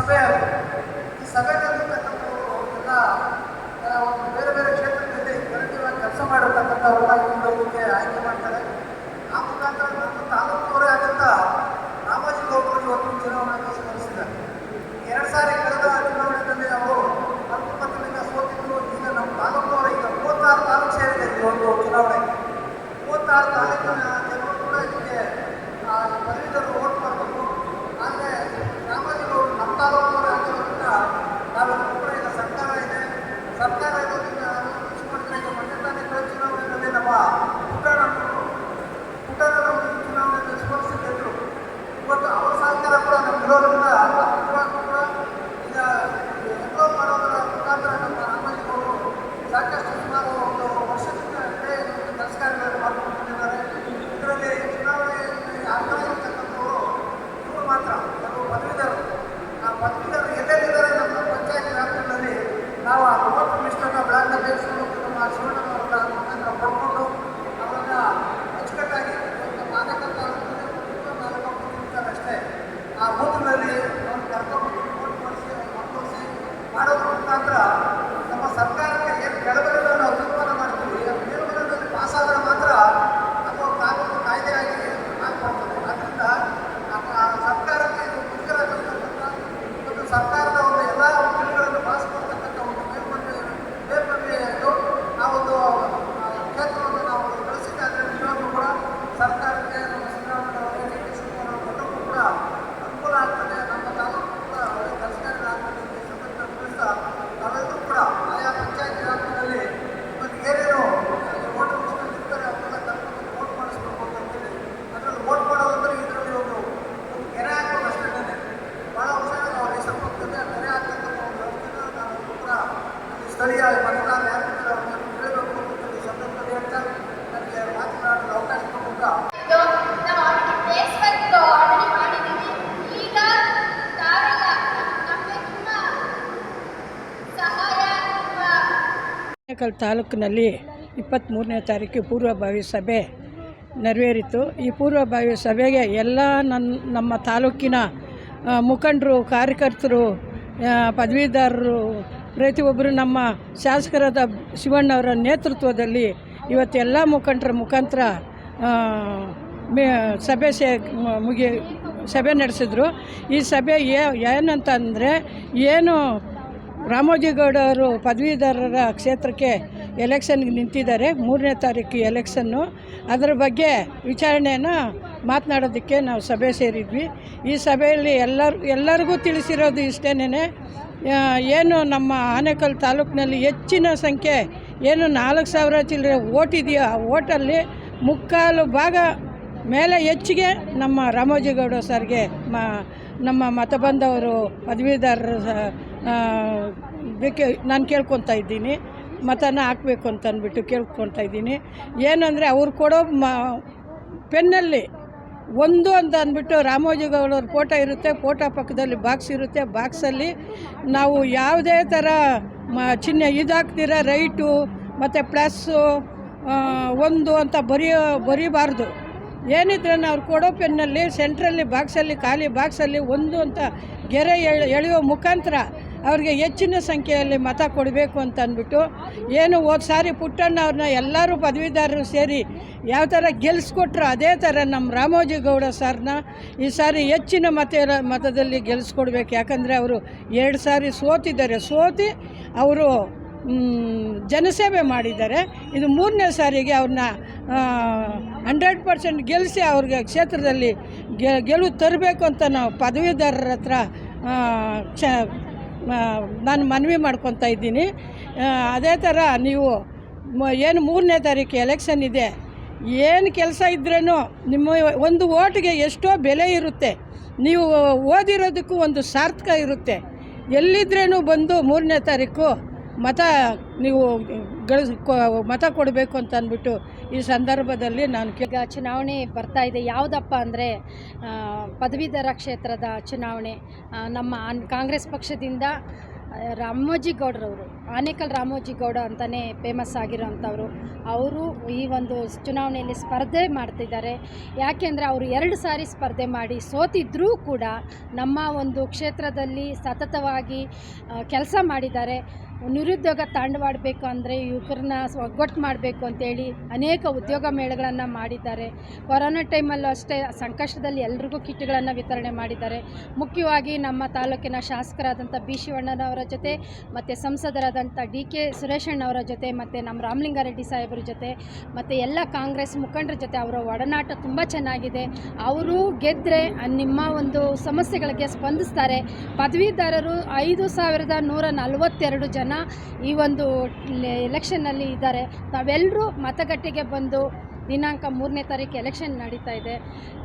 ಸಭೆ ಅದು. ಈ ಸಭೆಯಲ್ಲಿರ್ತಕ್ಕಂಥವರು ಎಲ್ಲ ಒಂದು ಬೇರೆ ಬೇರೆ ಕ್ಷೇತ್ರದಲ್ಲಿ ನಿರಂತರವಾಗಿ ಕೆಲಸ ಮಾಡಿರ್ತಕ್ಕಂಥವ್ರನ್ನ ಈ ಒಂದು ಆಯ್ಕೆ ಮಾಡಿ ಸ್ಥಳೀಯ ಮತದಾರ ಯಾರಿದ್ದಾರೆ ಈ ಸಂದರ್ಭದಲ್ಲಿ ಹೇಳ್ತಾ ನನಗೆ ಮಾತನಾಡಲು ಅವಕಾಶ ತಾಲೂಕಿನಲ್ಲಿ ಇಪ್ಪತ್ತ್ಮೂರನೇ ತಾರೀಕು ಪೂರ್ವಭಾವಿ ಸಭೆ ನೆರವೇರಿತು. ಈ ಪೂರ್ವಭಾವಿ ಸಭೆಗೆ ಎಲ್ಲ ನನ್ನ ನಮ್ಮ ತಾಲೂಕಿನ ಮುಖಂಡರು ಕಾರ್ಯಕರ್ತರು ಪದವೀಧರರು ಪ್ರತಿಯೊಬ್ಬರು ನಮ್ಮ ಶಾಸಕರಾದ ಶಿವಣ್ಣವರ ನೇತೃತ್ವದಲ್ಲಿ ಇವತ್ತು ಎಲ್ಲ ಮುಖಂಡರ ಮುಖಾಂತರ ಸಭೆ ಸೇ, ಮುಗಿ, ಸಭೆ ನಡೆಸಿದ್ರು. ಈ ಸಭೆ ಏನಂತ ಅಂದರೆ ಏನು ರಾಮೋಜಿಗೌಡವರು ಪದವೀಧರರ ಕ್ಷೇತ್ರಕ್ಕೆ ಎಲೆಕ್ಷನ್ಗೆ ನಿಂತಿದ್ದಾರೆ, ಮೂರನೇ ತಾರೀಕು ಎಲೆಕ್ಷನ್ನು ಅದರ ಬಗ್ಗೆ ವಿಚಾರಣೆಯನ್ನು ಮಾತನಾಡೋದಕ್ಕೆ ನಾವು ಸಭೆ ಸೇರಿದ್ವಿ. ಈ ಸಭೆಯಲ್ಲಿ ಎಲ್ಲರೂ, ಎಲ್ಲರಿಗೂ ತಿಳಿಸಿರೋದು ಇಷ್ಟೇನೆ ಏನು ನಮ್ಮ ಆನೇಕಲ್ ತಾಲೂಕಿನಲ್ಲಿ ಹೆಚ್ಚಿನ ಸಂಖ್ಯೆ, ಏನು ನಾಲ್ಕು ಸಾವಿರ ಚಿಲ್ಲರೆ ಓಟಿದೆಯೋ ಆ ಓಟಲ್ಲಿ ಮುಕ್ಕಾಲು ಭಾಗ ಮೇಲೆ ಹೆಚ್ಚಿಗೆ ನಮ್ಮ ರಾಮೋಜಿಗೌಡ ಸರ್ಗೆ, ಮ, ನಮ್ಮ ಮತ ಬಂದವರು ಪದವೀಧರರು ಬೇಕೆ, ನಾನು ಕೇಳ್ಕೊತಾ ಇದ್ದೀನಿ. ಮತನ ಹಾಕಬೇಕು ಅಂತಂದ್ಬಿಟ್ಟು ಕೇಳ್ಕೊತಾ ಇದ್ದೀನಿ. ಏನಂದರೆ ಅವ್ರು ಕೊಡೋ ಮ, ಪೆನ್ನಲ್ಲಿ ಒಂದು ಅಂತ ಅಂದ್ಬಿಟ್ಟು ರಾಮೋಜಿಗೌಡವ್ರ ಫೋಟೋ ಇರುತ್ತೆ, ಫೋಟೋ ಪಕ್ಕದಲ್ಲಿ ಬಾಕ್ಸ್ ಇರುತ್ತೆ. ಬಾಕ್ಸಲ್ಲಿ ನಾವು ಯಾವುದೇ ಥರ ಮ, ಚಿಹ್ನೆ ಇದಾಗ್ತೀರ ರೈಟು, ಮತ್ತು ಪ್ಲಸ್ಸು ಒಂದು ಅಂತ ಬರೆಯೋ, ಬರೀಬಾರ್ದು. ಏನಿದ್ರೆ ಅವ್ರು ಕೊಡೋ ಪೆನ್ನಲ್ಲಿ ಸೆಂಟ್ರಲ್ಲಿ ಬಾಕ್ಸಲ್ಲಿ ಖಾಲಿ ಬಾಕ್ಸಲ್ಲಿ ಒಂದು ಅಂತ ಗೆರೆ ಎಳೆ ಎಳೆಯೋ ಮುಖಾಂತರ ಅವ್ರಿಗೆ ಹೆಚ್ಚಿನ ಸಂಖ್ಯೆಯಲ್ಲಿ ಮತ ಕೊಡಬೇಕು ಅಂತ ಅಂದ್ಬಿಟ್ಟು ಏನು ಹೋದ ಸಾರಿ ಪುಟ್ಟಣ್ಣ ಅವ್ರನ್ನ ಎಲ್ಲರೂ ಪದವೀಧರರು ಸೇರಿ ಯಾವ ಥರ ಗೆಲ್ಲಿಸ್ಕೊಟ್ರು ಅದೇ ಥರ ನಮ್ಮ ರಾಮೋಜಿ ಗೌಡ ಸರ್ನ ಈ ಸಾರಿ ಹೆಚ್ಚಿನ ಮತ ಮತದಲ್ಲಿ ಗೆಲ್ಲಿಸ್ಕೊಡ್ಬೇಕು ಯಾಕಂದರೆ ಅವರು ಎರಡು ಸಾರಿ ಸೋತಿದ್ದಾರೆ. ಸೋತಿ ಅವರು ಜನಸೇವೆ ಮಾಡಿದ್ದಾರೆ. ಇದು ಮೂರನೇ ಸಾರಿಗೆ ಅವ್ರನ್ನ ಹಂಡ್ರೆಡ್ ಪರ್ಸೆಂಟ್ ಗೆಲ್ಲಿಸಿ ಅವ್ರಿಗೆ ಕ್ಷೇತ್ರದಲ್ಲಿ ಗೆಲುವು ತರಬೇಕು ಅಂತ ನಾವು ಪದವೀಧರರ ಹತ್ರ ಚ ನಾನು ಮನವಿ ಮಾಡ್ಕೊತಾ ಇದ್ದೀನಿ. ಅದೇ ಥರ ನೀವು ಏನು ಮೂರನೇ ತಾರೀಕು ಎಲೆಕ್ಷನ್ ಇದೆ, ಏನು ಕೆಲಸ ಇದ್ರೂ ನಿಮ್ಮ ಒಂದು ಓಟಿಗೆ ಎಷ್ಟೋ ಬೆಲೆ ಇರುತ್ತೆ. ನೀವು ಓದಿರೋದಕ್ಕೂ ಒಂದು ಸಾರ್ಥಕ ಇರುತ್ತೆ. ಎಲ್ಲಿದ್ರೂ ಬಂದು ಮೂರನೇ ತಾರೀಕು ಮತ ನೀವು ಮತ ಕೊಡಬೇಕು ಅಂತ ಅಂದ್ಬಿಟ್ಟು ಈ ಸಂದರ್ಭದಲ್ಲಿ ನಾನು ಈಗ ಚುನಾವಣೆ ಬರ್ತಾ ಇದೆ. ಯಾವುದಪ್ಪ ಅಂದರೆ ಪದವೀಧರ ಕ್ಷೇತ್ರದ ಚುನಾವಣೆ. ನಮ್ಮ ಕಾಂಗ್ರೆಸ್ ಪಕ್ಷದಿಂದ ರಾಮೋಜಿ ಗೌಡ್ರವರು, ಆನೇಕಲ್ ರಾಮೋಜಿ ಗೌಡ ಅಂತಲೇ ಫೇಮಸ್ ಆಗಿರೋಂಥವ್ರು ಅವರು ಈ ಒಂದು ಚುನಾವಣೆಯಲ್ಲಿ ಸ್ಪರ್ಧೆ ಮಾಡ್ತಿದ್ದಾರೆ. ಯಾಕೆಂದರೆ ಅವರು ಎರಡು ಸಾರಿ ಸ್ಪರ್ಧೆ ಮಾಡಿ ಸೋತಿದ್ರೂ ಕೂಡ ನಮ್ಮ ಒಂದು ಕ್ಷೇತ್ರದಲ್ಲಿ ಸತತವಾಗಿ ಕೆಲಸ ಮಾಡಿದ್ದಾರೆ. ನಿರುದ್ಯೋಗ ತಾಂಡವಾಡಬೇಕು ಅಂದರೆ ಯುವಕರನ್ನ ಒಗ್ಗಟ್ಟು ಮಾಡಬೇಕು ಅಂತೇಳಿ ಅನೇಕ ಉದ್ಯೋಗ ಮೇಳಗಳನ್ನು ಮಾಡಿದ್ದಾರೆ. ಕೊರೋನಾ ಟೈಮಲ್ಲೂ ಅಷ್ಟೇ ಸಂಕಷ್ಟದಲ್ಲಿ ಎಲ್ರಿಗೂ ಕಿಟ್ಗಳನ್ನು ವಿತರಣೆ ಮಾಡಿದ್ದಾರೆ. ಮುಖ್ಯವಾಗಿ ನಮ್ಮ ತಾಲೂಕಿನ ಶಾಸಕರಾದಂಥ ಬಿ ಶಿವಣ್ಣನವರ ಜೊತೆ ಮತ್ತು ಸಂಸದರಾದಂಥ ಡಿ ಕೆ ಸುರೇಶಣ್ಣವರ ಜೊತೆ ಮತ್ತು ನಮ್ಮ ರಾಮಲಿಂಗಾರೆಡ್ಡಿ ಸಾಹೇಬರ ಜೊತೆ ಮತ್ತು ಎಲ್ಲ ಕಾಂಗ್ರೆಸ್ ಮುಖಂಡರ ಜೊತೆ ಅವರ ಒಡನಾಟ ತುಂಬ ಚೆನ್ನಾಗಿದೆ. ಅವರು ಗೆದ್ದರೆ ನಿಮ್ಮ ಒಂದು ಸಮಸ್ಯೆಗಳಿಗೆ ಸ್ಪಂದಿಸ್ತಾರೆ. ಪದವೀಧರರು ಐದು ಸಾವಿರದ ನೂರ ನಲವತ್ತೆರಡು ಜನ ಈ ಒಂದು ಎಲೆಕ್ಷನ್ನಲ್ಲಿ ಇದ್ದಾರೆ. ತಾವೆಲ್ಲರೂ ಮತಗಟ್ಟೆಗೆ ಬಂದು ದಿನಾಂಕ ಮೂರನೇ ತಾರೀಕು ಎಲೆಕ್ಷನ್ ನಡೀತಾ ಇದೆ.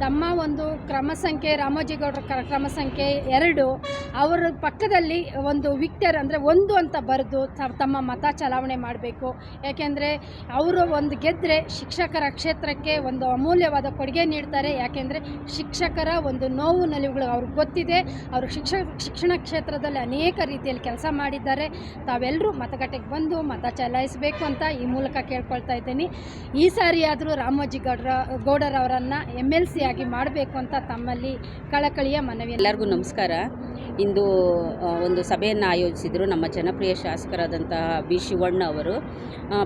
ತಮ್ಮ ಒಂದು ಕ್ರಮ ಸಂಖ್ಯೆ, ರಾಮೋಜಿಗೌಡರ ಕ್ರಮ ಸಂಖ್ಯೆ ಎರಡು ಅವರ ಪಕ್ಕದಲ್ಲಿ ಒಂದು ವಿಕ್ಟರ್ ಅಂದರೆ ಒಂದು ಅಂತ ಬರೆದು ತಮ್ಮ ಮತ ಚಲಾವಣೆ ಮಾಡಬೇಕು. ಯಾಕೆಂದರೆ ಅವರು ಒಂದು ಗೆದ್ದರೆ ಶಿಕ್ಷಕರ ಕ್ಷೇತ್ರಕ್ಕೆ ಒಂದು ಅಮೂಲ್ಯವಾದ ಕೊಡುಗೆ ನೀಡ್ತಾರೆ. ಯಾಕೆಂದರೆ ಶಿಕ್ಷಕರ ಒಂದು ನೋವು ನಲಿವುಗಳು ಅವ್ರಿಗೆ ಗೊತ್ತಿದೆ. ಅವರು ಶಿಕ್ಷ, ಶಿಕ್ಷಣ ಕ್ಷೇತ್ರದಲ್ಲಿ ಅನೇಕ ರೀತಿಯಲ್ಲಿ ಕೆಲಸ ಮಾಡಿದ್ದಾರೆ. ತಾವೆಲ್ಲರೂ ಮತಗಟ್ಟೆಗೆ ಬಂದು ಮತ ಚಲಾಯಿಸಬೇಕು ಅಂತ ಈ ಮೂಲಕ ಕೇಳ್ಕೊಳ್ತಾ ಇದ್ದೀನಿ. ಈ ಸಾರಿ ಆದರೂ ರಾಮೋಜಿ ಗೌಡ್ರ ಗೌಡರವರನ್ನು ಎಂ ಎಲ್ ಸಿ ಆಗಿ ಮಾಡಬೇಕು ಅಂತ ತಮ್ಮಲ್ಲಿ ಕಳಕಳಿಯ ಮನವಿ. ಎಲ್ಲರಿಗೂ ನಮಸ್ಕಾರ. ಇಂದು ಒಂದು ಸಭೆಯನ್ನು ಆಯೋಜಿಸಿದರು ನಮ್ಮ ಜನಪ್ರಿಯ ಶಾಸಕರಾದಂತಹ ಬಿ ಶಿವಣ್ಣ ಅವರು.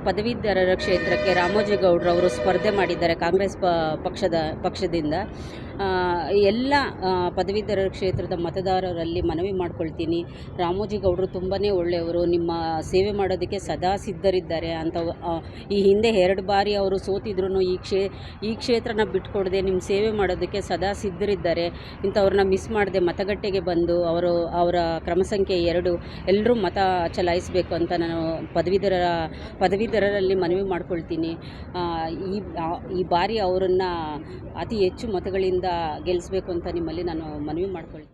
ಪದವೀಧರರ ಕ್ಷೇತ್ರಕ್ಕೆ ರಾಮೋಜಿ ಗೌಡ್ರವರು ಸ್ಪರ್ಧೆ ಮಾಡಿದ್ದಾರೆ ಕಾಂಗ್ರೆಸ್ ಪಕ್ಷದ, ಪಕ್ಷದಿಂದ. ಎಲ್ಲ ಪದವೀಧರ ಕ್ಷೇತ್ರದ ಮತದಾರರಲ್ಲಿ ಮನವಿ ಮಾಡ್ಕೊಳ್ತೀನಿ. ರಾಮೋಜಿ ಗೌಡರು ತುಂಬಾ ಒಳ್ಳೆಯವರು. ನಿಮ್ಮ ಸೇವೆ ಮಾಡೋದಕ್ಕೆ ಸದಾ ಸಿದ್ಧರಿದ್ದಾರೆ ಅಂತ ಈ ಹಿಂದೆ ಎರಡು ಬಾರಿ ಅವರು ಸೋತಿದ್ರು ಈ ಕ್ಷೇ, ಈ ಕ್ಷೇತ್ರನ ಬಿಟ್ಕೊಡದೆ, ನಿಮ್ಮ ಸೇವೆ ಮಾಡೋದಕ್ಕೆ ಸದಾ ಸಿದ್ಧರಿದ್ದಾರೆ. ಇಂಥವ್ರನ್ನ ಮಿಸ್ ಮಾಡದೆ ಮತಗಟ್ಟೆಗೆ ಬಂದು ಅವರು, ಅವರ ಕ್ರಮ ಸಂಖ್ಯೆ ಎರಡು ಎಲ್ಲರೂ ಮತ ಚಲಾಯಿಸಬೇಕು ಅಂತ ನಾನು ಪದವೀಧರರ ಪದವೀಧರರಲ್ಲಿ ಮನವಿ ಮಾಡ್ಕೊಳ್ತೀನಿ. ಈ ಈ ಬಾರಿ ಅವರನ್ನು ಅತಿ ಹೆಚ್ಚು ಮತಗಳಿಂದ ಗೆಲ್ಲಿಸ್ಬೇಕು ಅಂತ ನಿಮ್ಮಲ್ಲಿ ನಾನು ಮನವಿ ಮಾಡ್ಕೊಳ್ತೀನಿ.